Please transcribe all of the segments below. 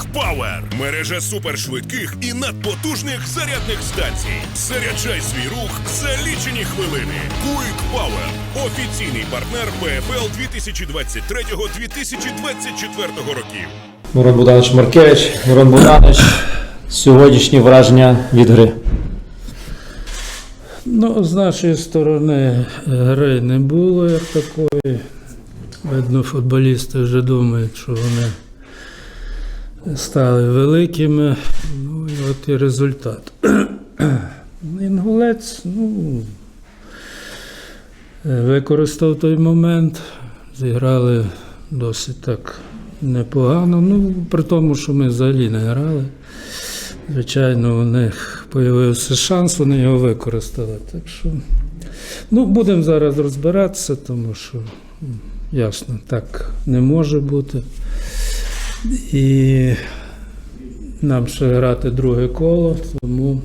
Quick Power – мережа супершвидких і надпотужних зарядних станцій. Заряджай свій рух за лічені хвилини. Quick Power – офіційний партнер ПФЛ 2023-2024 років. Мирон Богданович Маркевич, Мирон Богданович, сьогоднішні враження від гри. Ну, з нашої сторони гри не було як такої. Видно, футболісти вже думають, що вони стали великими. Ну і от і результат. Інгулець, ну, використав той момент, зіграли досить так непогано. Ну, при тому, що ми взагалі не грали. Звичайно, у них з'явився шанс, вони його використали. Так що, ну, будемо зараз розбиратися, тому що ясно, так не може бути. І нам ще грати друге коло, тому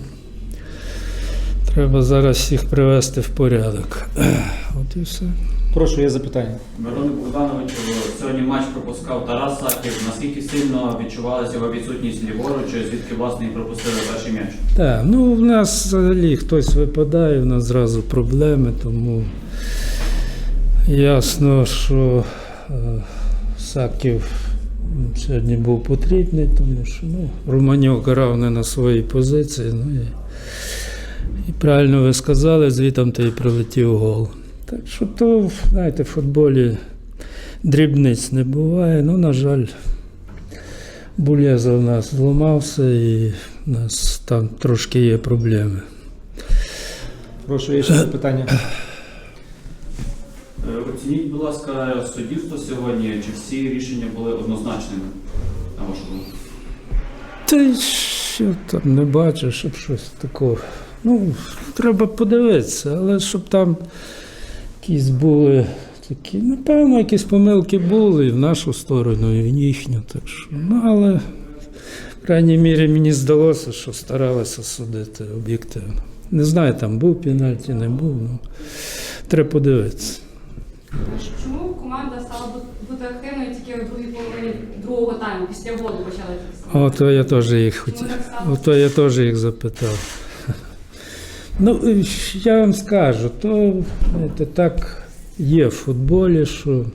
треба зараз всіх привести в порядок. От і все. Прошу, є запитання. Мирону Богдановичу сьогодні матч пропускав Тарас Саків. Наскільки сильно відчувалася його відсутність ліворуч, звідки власне і пропустили перший м'яч? Так, ну в нас взагалі хтось випадає, в нас зразу проблеми, тому ясно, що е, Саків сьогодні був потрібний, тому що ну, Романьок грав не на своїй позиції. Ну, і, і правильно ви сказали, звітом то і прилетів гол. Так що то, знаєте, в футболі дрібниць не буває. Ну, на жаль, Булєза в нас зламався і у нас там трошки є проблеми. Прошу, є ще запитання. Е, Оцініть, будь ласка, суддівство сьогодні. Чи всі рішення були однозначними? На вашу думку? Та що там не бачу, щоб щось такого. Ну, треба подивитися, але щоб там якісь були такі, напевно, якісь помилки були і в нашу сторону, і в їхню. Так що, ну, але, в крайній мірі, мені здалося, що старалися судити об'єктивно. Не знаю, там був пенальті, не був. Ну, треба подивитися. Чому команда стала бути активною тільки у другій половині другого тайму, після голу почали так Ото я теж їх хотів. Ото я теж їх запитав. Ну, я вам скажу, то знаєте, так є в футболі, що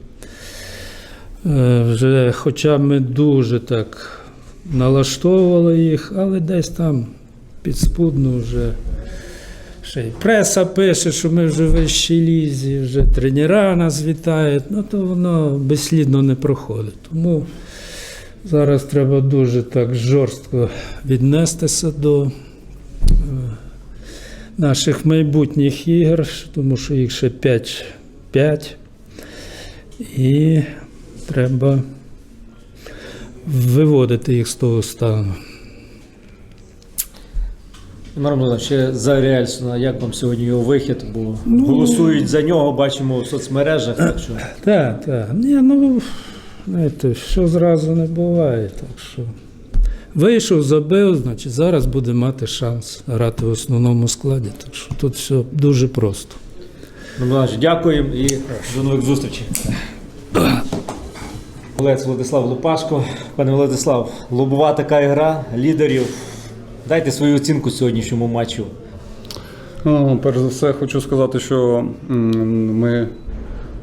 е, вже, хоча ми дуже так налаштовували їх, але десь там підспудно вже. Ще й преса пише, що ми вже в лізі, вже тренера нас вітають, ну то воно безслідно не проходить. Тому Зараз треба дуже так жорстко віднестися до е, наших майбутніх ігор, тому що їх ще 5. 5. І треба виводити їх з того стану. Богданович, ще за Реальсона, як вам сьогодні його вихід? Бо Ну, голосують за нього, бачимо в соцмережах. Так що Так, так. Ні, ну, знаєте, що зразу не буває. Так що вийшов, забив, значить зараз буде мати шанс грати в основному складі. Так що тут все дуже просто. Мирон дякуємо і до нових зустрічей. Олець Владислав Лупашко. Пане Владислав, лобова така гра лідерів. Дайте свою оцінку сьогоднішньому матчу. Ну, перш за все, хочу сказати, що ми,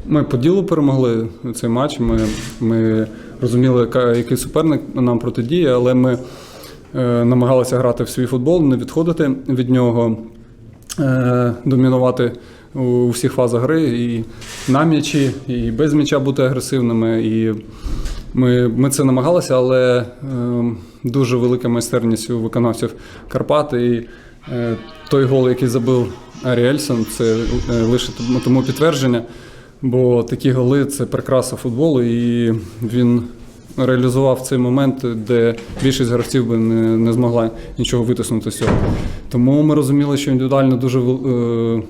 ми по ділу перемогли цей матч. Ми, ми розуміли, яка- який суперник нам протидіє, але ми е, намагалися грати в свій футбол, не відходити від нього, е, домінувати у всіх фазах гри і на м'ячі, і без м'яча бути агресивними. І ми, ми це намагалися, але е, дуже велика майстерність у виконавців Карпат. І е, той гол, який забив Аріельсон, це е, лише тому- тому підтвердження. Бо такі голи це прикраса футболу, і він реалізував цей момент, де більшість гравців би не, не змогла нічого витиснути з цього. Тому ми розуміли, що індивідуально дуже е,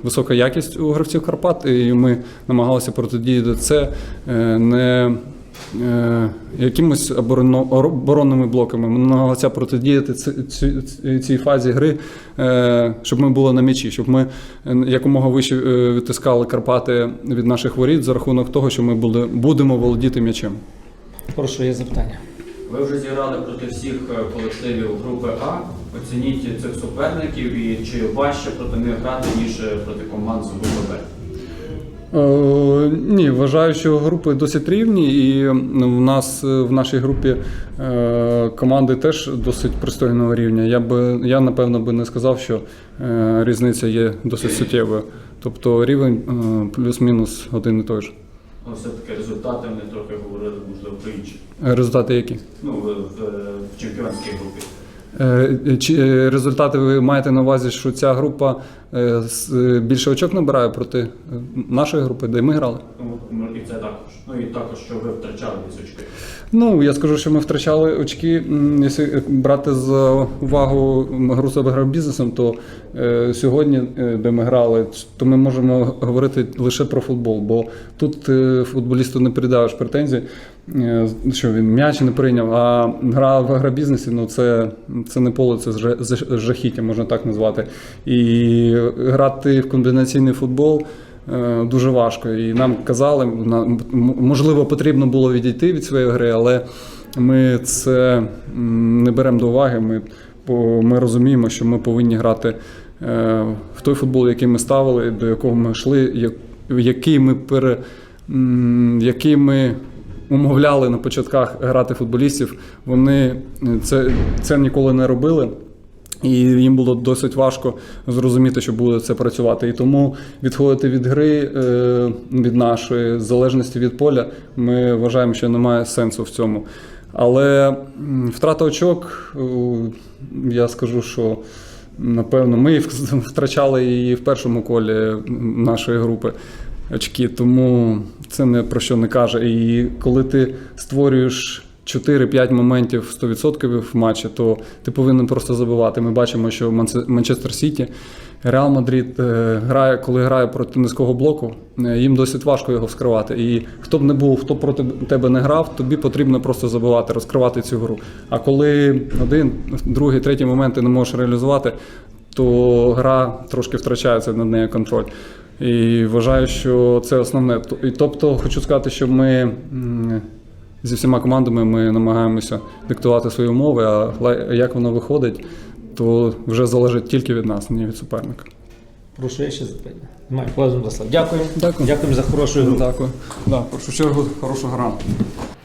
висока якість у гравців Карпат, і ми намагалися протидіяти це е, не е, якимось оборонними блоками. Ми намагалися протидіяти ці- ці- ці- цій фазі гри, е, щоб ми були на м'ячі, щоб ми е, якомога вище відтискали Карпати від наших воріт за рахунок того, що ми були, будемо володіти м'ячем. Прошу, є запитання. Ви вже зіграли проти всіх колективів групи А. Оцініть цих суперників і чи важче проти них грати, ніж проти команд з групи Б. Е, ні, вважаю, що групи досить рівні, і в нас е, в нашій групі е, команди теж досить пристойного рівня. Я би я напевно би не сказав, що різниця є досить суттєвою. Тобто рівень плюс-мінус один і той же. Ну, все-таки результати вони трохи говорили, можливо, про інші. Результати які? Ну, в, в, в чемпіонській групі. Е, Чи е, результати ви маєте на увазі, що ця група е, е, більше очок набирає проти е, нашої групи, де ми грали? Ну, і це також. Ну і також, що ви втрачали ці очки. Ну, я скажу, що ми втрачали очки. Якщо брати за увагу гру з агробізнесом, то е, сьогодні, е, де ми грали, то ми можемо говорити лише про футбол, бо тут е, футболісту не передаєш претензій, е, що він м'яч не прийняв. А гра в агробізнесі ну, це, це не поле, це жа- жахіття, можна так назвати. І грати в комбінаційний футбол. Е, Дуже важко. І нам казали, можливо, потрібно було відійти від своєї гри, але ми це не беремо до уваги. Ми, ми розуміємо, що ми повинні грати е, в той футбол, який ми ставили, до якого ми йшли, який ми пере, який ми умовляли на початках грати футболістів. Вони е, це, це ніколи не робили. І їм було досить важко зрозуміти, що буде це працювати. І тому відходити від гри е, від нашої залежності від поля, ми вважаємо, що немає сенсу в цьому. Але втрата очок, е, я скажу, що напевно ми втрачали її в першому колі нашої групи очки, тому це не про що не каже. І коли ти створюєш 4-5 моментів 100% в матчі, то ти повинен просто забивати. Ми бачимо, що Манчестер Сіті, Реал Мадрид е, грає, коли грає проти низького блоку, е, їм досить важко його вскривати. І хто б не був, хто проти тебе не грав, тобі потрібно просто забивати, розкривати цю гру. А коли один, другий, третій момент ти не можеш реалізувати, то гра трошки втрачається над нею контроль. І вважаю, що це основне. І тобто, хочу сказати, що ми зі всіма командами ми намагаємося диктувати свої умови, а як воно виходить, то вже залежить тільки від нас, не від суперника. Прошу, я ще запитання. Немає. Дякую. Дякую. Дякую за хорошу гру. Дякую. Да, в першу чергу, хорошу гра.